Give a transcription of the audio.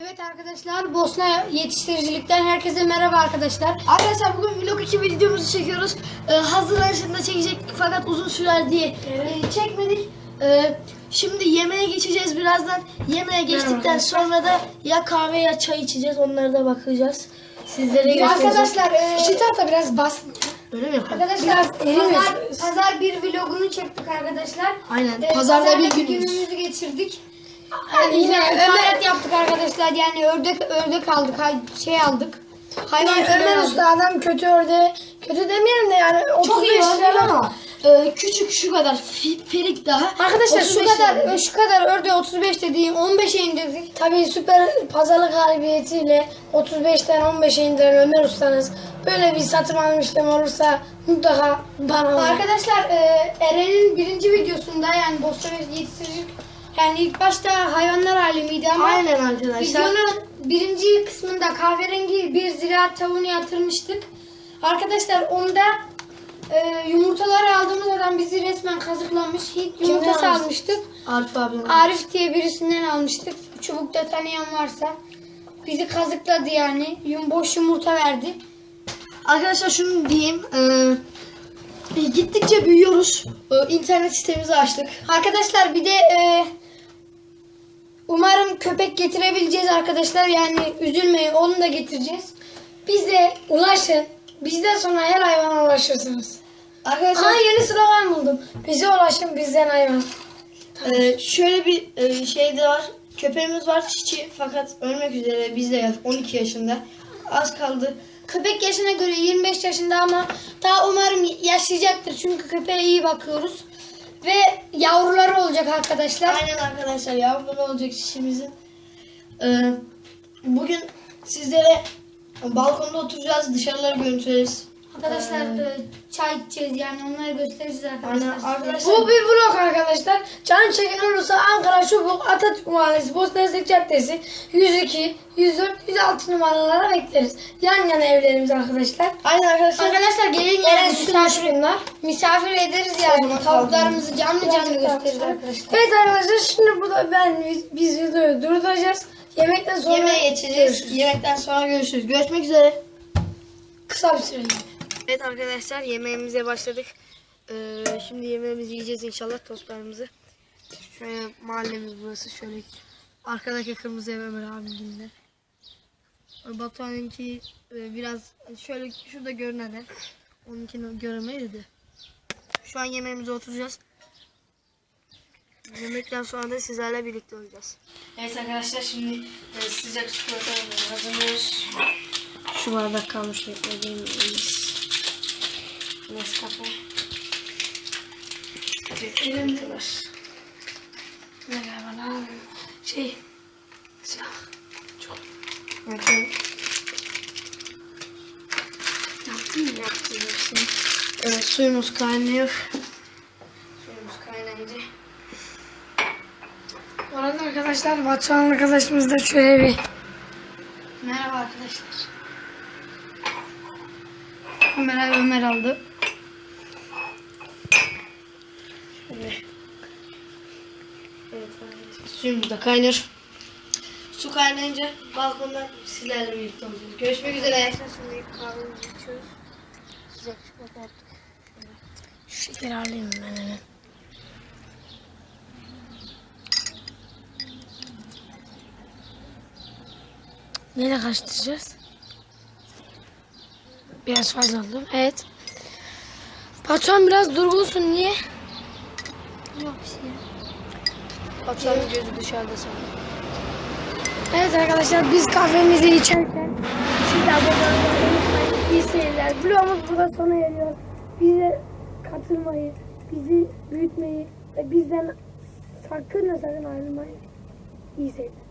Evet arkadaşlar Bosna yetiştiricilikten herkese merhaba arkadaşlar. Arkadaşlar bugün vlog 2 videomuzu çekiyoruz. Ee, hazırlanışında çekecektik fakat uzun sürer diye e, çekmedik. Ee, şimdi yemeğe geçeceğiz birazdan. Yemeğe geçtikten sonra da ya kahve ya çay içeceğiz. Onlara da bakacağız. Sizlere göstereceğiz. Arkadaşlar e, İki tahta biraz bas. Öyle mi yapalım? arkadaşlar erimiş. pazar, pazar bir vlogunu çektik arkadaşlar. Aynen. E, Pazarda bir günümüz. günümüzü geçirdik. Yani Yine yine Ömer yaptık arkadaşlar yani ördek ördek aldık hay- şey aldık. Hayvan Yani Ömer aldık. Usta adam kötü ördeği kötü demeyelim de yani 35 Çok iyi lira ama. e, küçük şu kadar fi- ferik daha. Arkadaşlar şu 35 kadar lira. şu kadar ördeği 35 dediğim 15'e indirdik. Tabii süper pazarlık galibiyetiyle 35'ten 15'e indiren Ömer Usta'nız böyle bir satın alma işlemi olursa mutlaka bana. Arkadaşlar e, Eren'in birinci videosunda yani Bosna yetiştiricilik yani ilk başta hayvanlar alemiydi ama Aynen arkadaşlar. Videonun birinci kısmında kahverengi bir ziraat tavuğunu yatırmıştık. Arkadaşlar onda e, yumurtaları aldığımız adam bizi resmen kazıklamış. Hint yumurtası almış? almıştık. Arif abim. Arif diye birisinden almıştık. Çubukta tanıyan varsa. Bizi kazıkladı yani. Yum, boş yumurta verdi. Arkadaşlar şunu diyeyim. e, gittikçe büyüyoruz. E, internet sitemizi açtık. Arkadaşlar bir de e, umarım köpek getirebileceğiz arkadaşlar. Yani üzülmeyin onu da getireceğiz. Bize ulaşın. Bizden sonra her hayvana ulaşırsınız. Arkadaşlar Aa yeni slogan buldum. Bize ulaşın bizden hayvan. e, şöyle bir e, şey de var. Köpeğimiz var çiçi fakat ölmek üzere bizde yaş 12 yaşında. Az kaldı. Köpek yaşına göre 25 yaşında ama daha umarım yaşayacaktır. Çünkü köpeğe iyi bakıyoruz. Ve yavruları olacak arkadaşlar. Aynen arkadaşlar yavruları olacak çiçimizin. E, bugün sizlere balkonda oturacağız. Dışarıları görüntüleriz. Arkadaşlar e, çay içeceğiz yani onları göstereceğiz arkadaşlar. Size. arkadaşlar. Bu bir vlog arkadaşlar. Can çeken olursa Ankara Çubuk Atatürk Mahallesi Bosna Hersek Caddesi 102, 104, 106 numaralara bekleriz. Yan yana evlerimiz arkadaşlar. Aynen arkadaşlar. Arkadaşlar gelin yani sütü misafir, bunlar. misafir ederiz yani. Tavuklarımızı canlı canlı gösteririz arkadaşlar. Evet arkadaşlar şimdi burada ben biz, videoyu durduracağız. Yemekten sonra Yemeğe geçeceğiz. Yemekten sonra görüşürüz. Görüşmek üzere. Kısa bir süre. Evet arkadaşlar yemeğimize başladık. Ee, şimdi yemeğimizi yiyeceğiz inşallah tostlarımızı. Şöyle mahallemiz burası. Şöyle arkadaki kırmızı ev Ömer abimle. Batuhan'ınki e, biraz şöyle şurada görünen ev. Onunkini göremeyiz de. Şu an yemeğimize oturacağız. Yemekten sonra da sizlerle birlikte olacağız. Evet arkadaşlar şimdi e, sıcak çikolata hazırlıyoruz. Şu bardak kalmış beklediğimiz Nescafe. Elimde var. Ne galiba ne Şey. Siyah. Bakın Yaptın mı? yaptım hepsini. Evet suyumuz kaynıyor. Suyumuz kaynayınca. Bu arada arkadaşlar Batuhan arkadaşımız da şöyle bir Merhaba arkadaşlar. Ömer abi Ömer aldı. Evet. Suyumuz da kaynıyor. Su kaynayınca balkonda sizlerle birlikte olacağız. Görüşmek üzere. Şimdi kahvemizi içiyoruz. Sıcak çikolata yaptık. şu şekeri alayım ben hemen. Neyle karıştıracağız? Biraz fazla aldım. Evet. Batuhan biraz durgunsun. Niye? Yok bir şey. Batuhan'ın gözü dışarıda sanırım. Evet arkadaşlar biz kahvemizi içerken siz de abone olmayı unutmayın. İyi seyirler. Vlogumuz burada sona eriyor. Bize katılmayı, bizi büyütmeyi ve bizden sakın ve sakın ayrılmayın. İyi seyirler.